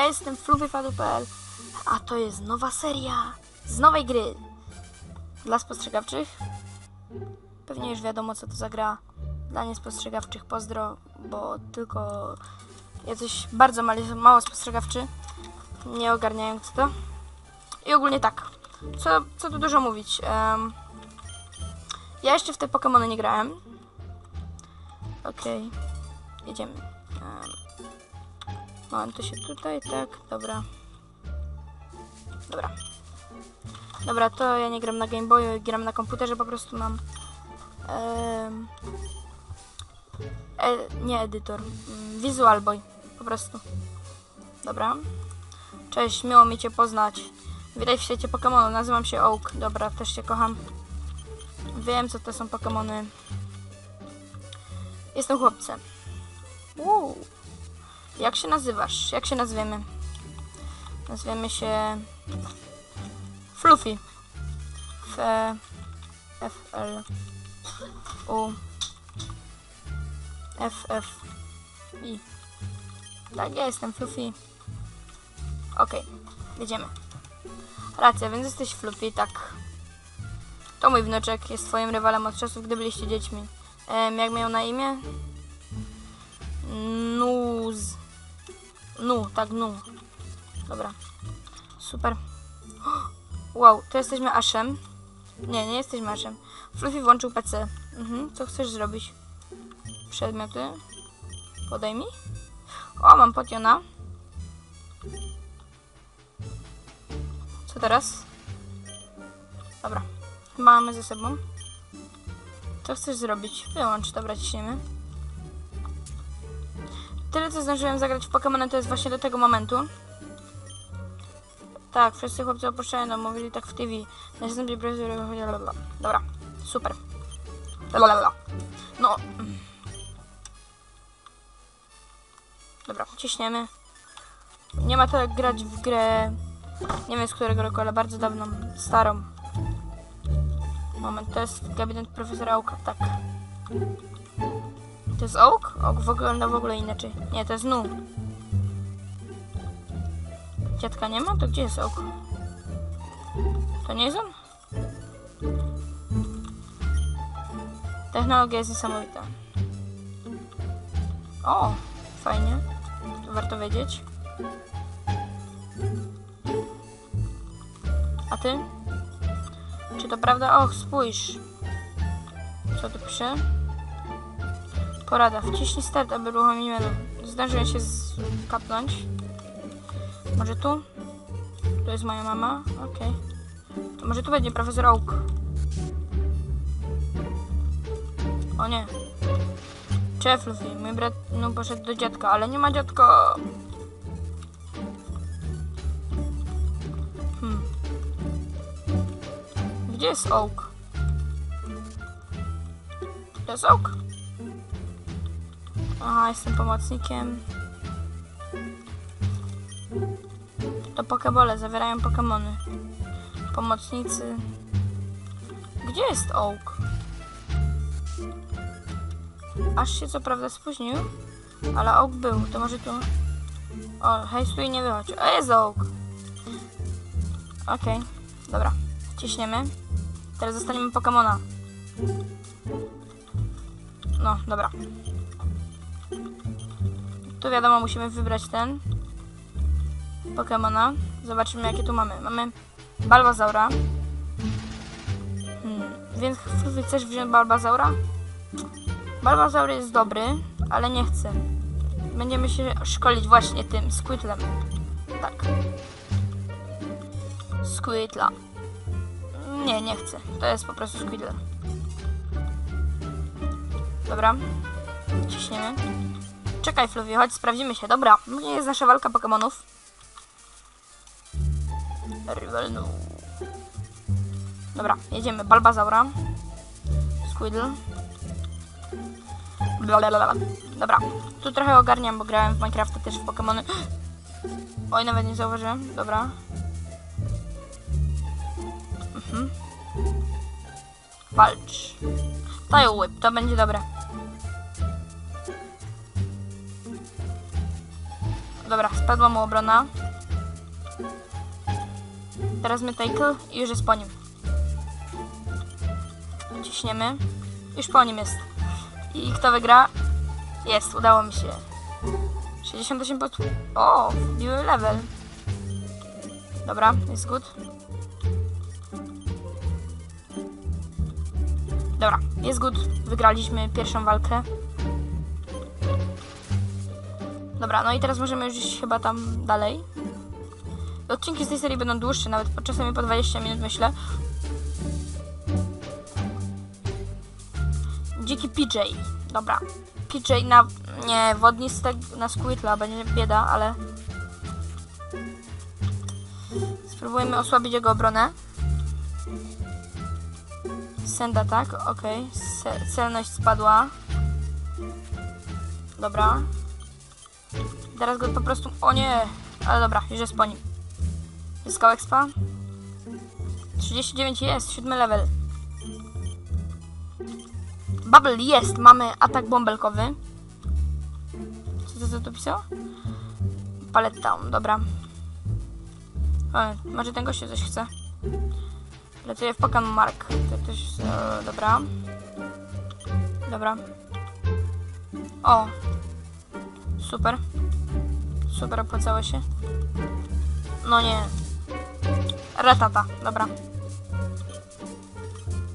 Ja jestem fluvyfadu.pl, a to jest nowa seria z nowej gry. Dla spostrzegawczych pewnie już wiadomo co to za gra. Dla niespostrzegawczych pozdro, bo tylko jacyś bardzo mali, mało spostrzegawczy nie ogarniają to. I ogólnie tak, co, co tu dużo mówić. em, ja jeszcze w te Pokémony nie grałem. Okej, jedziemy. Um, Moment, to się tutaj, tak, dobra. Dobra. Dobra, to ja nie gram na Game Boyu, gram na komputerze, po prostu mam. em, e, nie edytor, mm, Visual Boy, po prostu. Dobra. Cześć, miło mi Cię poznać. Witaj w świecie Pokémonu, nazywam się Oak. Dobra, też Cię kocham. Wiem, co to są Pokémony. Jestem chłopcem. Uuu. Jak się nazywasz? Jak się nazwiemy? Nazwiemy się... Fluffy. F... F... L... U... F... F... I... Tak, ja jestem Fluffy. Okej, jedziemy. Racja, więc jesteś Fluffy, tak. To mój wnuczek, jest twoim rywalem od czasów, gdy byliście dziećmi. Em, jak miał na imię? Nuz. Nu, tak, nu. Dobra. Super. Wow, to jesteśmy Ashem. Nie, nie jesteśmy Ashem. Fluffy włączył PC. Mhm, co chcesz zrobić? Przedmioty. Podaj mi. O, mam potiona. Co teraz? Dobra. Mamy ze sobą. Co chcesz zrobić? Wyłącz, dobra, ciśniemy. Tyle, co zdążyłem zagrać w Pokémony, to jest właśnie do tego momentu. Tak, wszyscy chłopcy opuszczają dom, mówili tak w TV. Następnie blablabla. Dobra, super. Blablabla. No. Dobra, ciśniemy. Nie ma to jak grać w grę, nie wiem z którego roku, ale bardzo dawną, starą. Moment, to jest gabinet profesora tak. To jest Oak? Oak wygląda w ogóle inaczej. Nie, to jest Nu. Dziadka nie ma? To gdzie jest Oak? To nie jest on? Technologia jest niesamowita. O, fajnie. To warto wiedzieć. A ty? Czy to prawda? Och, spójrz. Co tu pisze? Porada. Wciśnij start, aby uruchomić menu. Zdążyłem się kapnąć. Może tu? Tu jest moja mama. Okej. To może tu będzie profesor Oak. O nie. Cześć, Luffy. Mój brat no, poszedł do dziadka, ale nie ma dziadka. Hmm. Gdzie jest Oak? To jest Oak? Aha, jestem pomocnikiem. To pokebole zawierają pokemony. Pomocnicy. Gdzie jest Oak? Aż się co prawda spóźnił, ale Oak był. To może tu... O, hej, stój, nie wychodź. A jest Oak. Okej, dobra. Ciśniemy. Teraz zostaniemy Pokemona. No, dobra. Tu wiadomo, musimy wybrać ten Pokemona. Zobaczymy, jakie tu mamy. Mamy Balbazaura. Hmm. Więc chcesz wziąć Balbazaura? Balbazaur jest dobry, ale nie chcę. Będziemy się szkolić właśnie tym Squirtlem. Tak. Squirtla. Nie, nie chcę. To jest po prostu Squirtle. Dobra. Ciśniemy. Czekaj, Fluffy, chodź, sprawdzimy się. Dobra, gdzie jest nasza walka Pokemonów? Rywalnu. Dobra, jedziemy. Balbazaura. Squidle. Blablabla. Dobra, tu trochę ogarniam, bo grałem w Minecrafta też w Pokemony. Oj, nawet nie zauważyłem. Dobra. Mhm. Walcz. Tail Whip, to będzie dobre. Dobra, spadła mu obrona. Teraz my tackle i już jest po nim. Ciśniemy. Już po nim jest. I kto wygra? Jest, udało mi się. 68 pod... O, wbiły level. Dobra, jest good. Dobra, jest good. Wygraliśmy pierwszą walkę. Dobra, no i teraz możemy już iść chyba tam dalej. Odcinki z tej serii będą dłuższe, nawet czasami po 20 minut myślę. Dziki PJ. Dobra. PJ na... Nie, wodnistek na Squidla będzie bieda, ale... Spróbujemy osłabić jego obronę. Senda, tak? Okej. Se celność spadła. Dobra. Teraz go po prostu... O nie! Ale dobra, już jest po nim. Zyskał expa. 39 jest, siódmy level. Bubble jest, mamy atak bąbelkowy. Co to, co to pisał? Pallet down, dobra. O, może ten gościu coś chce. Lecuje w Pokémon Mark. To też, e, dobra. Dobra. O. Super. Super, opłacało się. No nie. Ratata, dobra.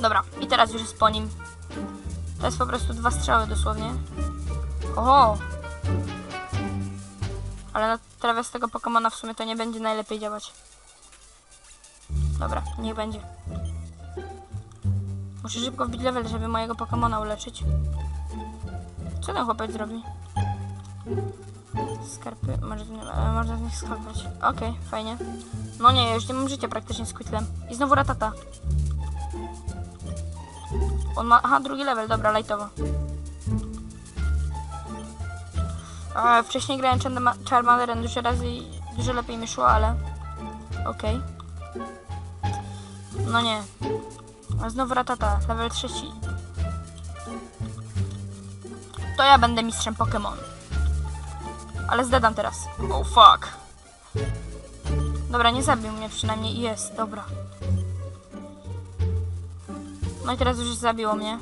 Dobra, i teraz już jest po nim. To jest po prostu dwa strzały dosłownie. Oho! Ale na trawę z tego Pokemona w sumie to nie będzie najlepiej działać. Dobra, niech będzie. Muszę szybko wbić level, żeby mojego Pokemona uleczyć. Co ten chłopiec zrobi? Skarpy, może z e, można z nich skakać. Okej, fajnie. No nie, już nie mam życia praktycznie z Quitlem. I znowu ratata. On ma, aha, drugi level, dobra, lightowo. A, wcześniej grałem Charma- Charmanderem dużo razy i dużo lepiej mi szło, ale... Okej. No nie. A znowu ratata, level trzeci. To ja będę mistrzem Pokémon. Ale zdadam teraz. Oh fuck. Dobra, nie zabił mnie przynajmniej. Jest, dobra. No i teraz już zabiło mnie.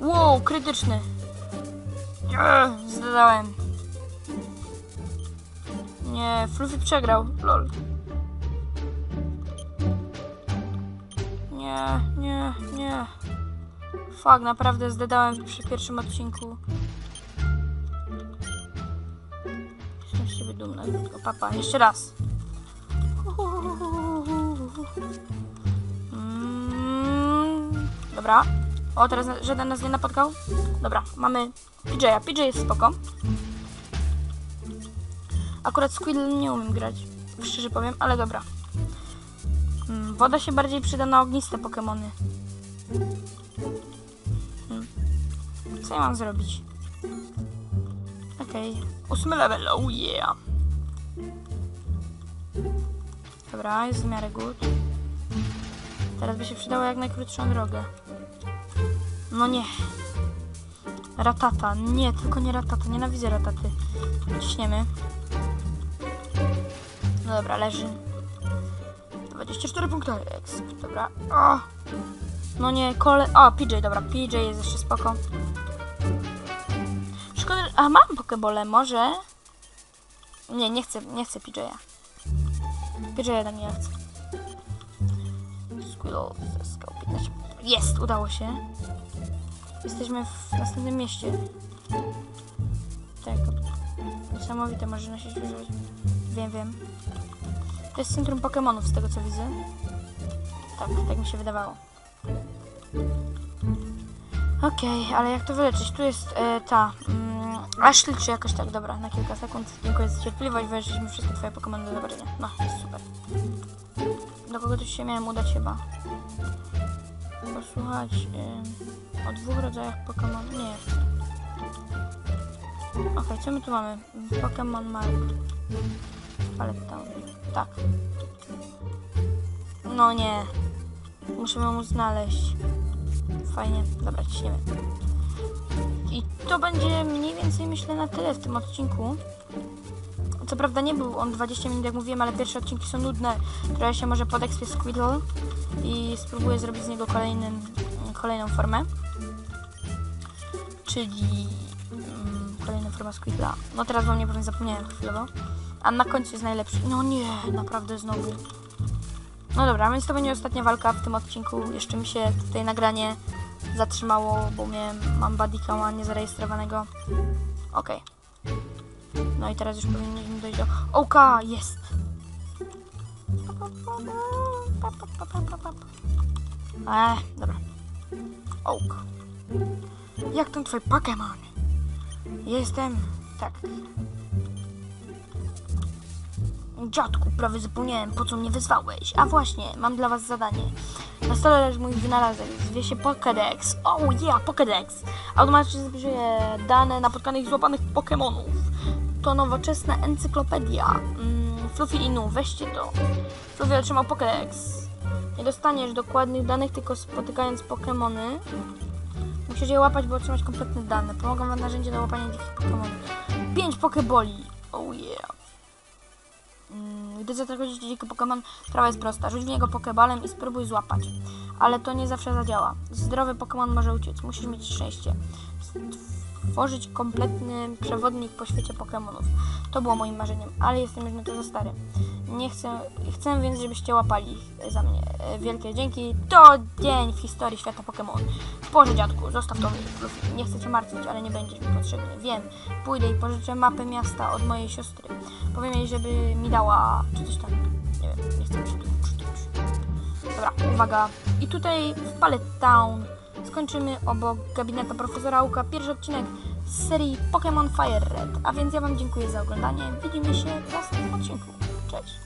Wow, krytyczny. Nie, zdadałem. Nie, Fluffy przegrał. Lol. Nie, nie, nie. Fuck, naprawdę zdadałem przy pierwszym odcinku. Jestem z siebie dumna. Tylko papa, jeszcze raz. Mm, dobra. O, teraz żaden nas nie napotkał? Dobra, mamy PJ'a. PJ jest spoko. Akurat Squidle nie umiem grać, szczerze powiem, ale dobra. Mm, woda się bardziej przyda na ogniste Pokemony. Co ja mam zrobić? Okej. Ósmy level, oh yeah. Dobra, jest w miarę good. Teraz by się przydało jak najkrótszą drogę. No nie. Ratata, nie, tylko nie ratata, nienawidzę rataty. Ciśniemy. No dobra, leży. 24 punkty, dobra. O! No nie, kole... O, PJ, dobra, PJ jest jeszcze spoko. A mam pokebole, może? Nie, nie chcę, nie chcę PJ'a. PJ'a tam nie chcę. Squirrel zyskał 15 punktów. Jest, udało się. Jesteśmy w następnym mieście. Tak. Niesamowite, może nosić używać. Wiem, wiem. To jest centrum Pokemonów z tego co widzę. Tak, tak mi się wydawało. Okej, ale jak to wyleczyć? Tu jest e, ta. Mm, Ashley czy jakoś tak, dobra, na kilka sekund. Dziękuję za cierpliwość, wyleczyliśmy wszystkie twoje Pokemony do zobaczenia. No, jest super. Do kogo tu się miałem udać chyba? Posłuchać ym, o dwóch rodzajach Pokémon. Nie. Okej, co my tu mamy? Pokémon Mark. Ale tam. Tak. No nie. Musimy mu znaleźć. Fajnie. Dobra, ciśniemy. I to będzie mniej więcej myślę na tyle w tym odcinku. Co prawda nie był on 20 minut jak mówiłem, ale pierwsze odcinki są nudne. Trochę się może podekspię Squidle i spróbuję zrobić z niego kolejny, kolejną formę. Czyli mm, kolejna forma Squidla. No teraz wam nie powiem, zapomniałem chwilowo. A na końcu jest najlepszy. No nie, naprawdę znowu. No dobra, więc to będzie ostatnia walka w tym odcinku. Jeszcze mi się tutaj nagranie zatrzymało, bo miałem, mam bodycama niezarejestrowanego. Okej. No i teraz już powinniśmy dojść do... Oka, jest! Eee, dobra. Oak. Jak ten twój Pokémon? Jestem... tak. Dziadku, prawie zapomniałem, po co mnie wyzwałeś. A właśnie, mam dla was zadanie. Na stole leży mój wynalazek, zwie się Pokédex. Oh yeah, Pokédex! Automatycznie zbierze dane napotkanych i złapanych Pokémonów. To nowoczesna encyklopedia. Mm, Fluffy Inu, weźcie to. Fluffy otrzymał Pokédex. Nie dostaniesz dokładnych danych, tylko spotykając Pokémony. Musisz je łapać, by otrzymać kompletne dane. Pomogą wam narzędzia do łapania dzikich Pokémonów. 5 Pokeboli. Oh yeah. Mm, Gdy zatracisz dziki Pokémon, sprawa jest prosta. Rzuć w niego Pokebalem i spróbuj złapać. Ale to nie zawsze zadziała. Zdrowy Pokémon może uciec. Musisz mieć szczęście. Stworzyć kompletny przewodnik po świecie Pokémonów. To było moim marzeniem, ale jestem już na to za stary. Nie chcę, chcę więc, żebyście łapali ich za mnie. Wielkie dzięki. To dzień w historii świata Pokémon. Boże dziadku, zostaw to. Nie chcę cię martwić, ale nie będziesz mi potrzebny. Wiem. Pójdę i pożyczę mapę miasta od mojej siostry. Powiem jej, żeby mi dała... czy coś tam. Nie wiem, nie chcę się tu czytać. Dobra, uwaga. I tutaj w Pallet Town skończymy obok gabineta profesora Uka pierwszy odcinek z serii Pokémon Fire Red. A więc ja wam dziękuję za oglądanie. Widzimy się w następnym odcinku. Cześć.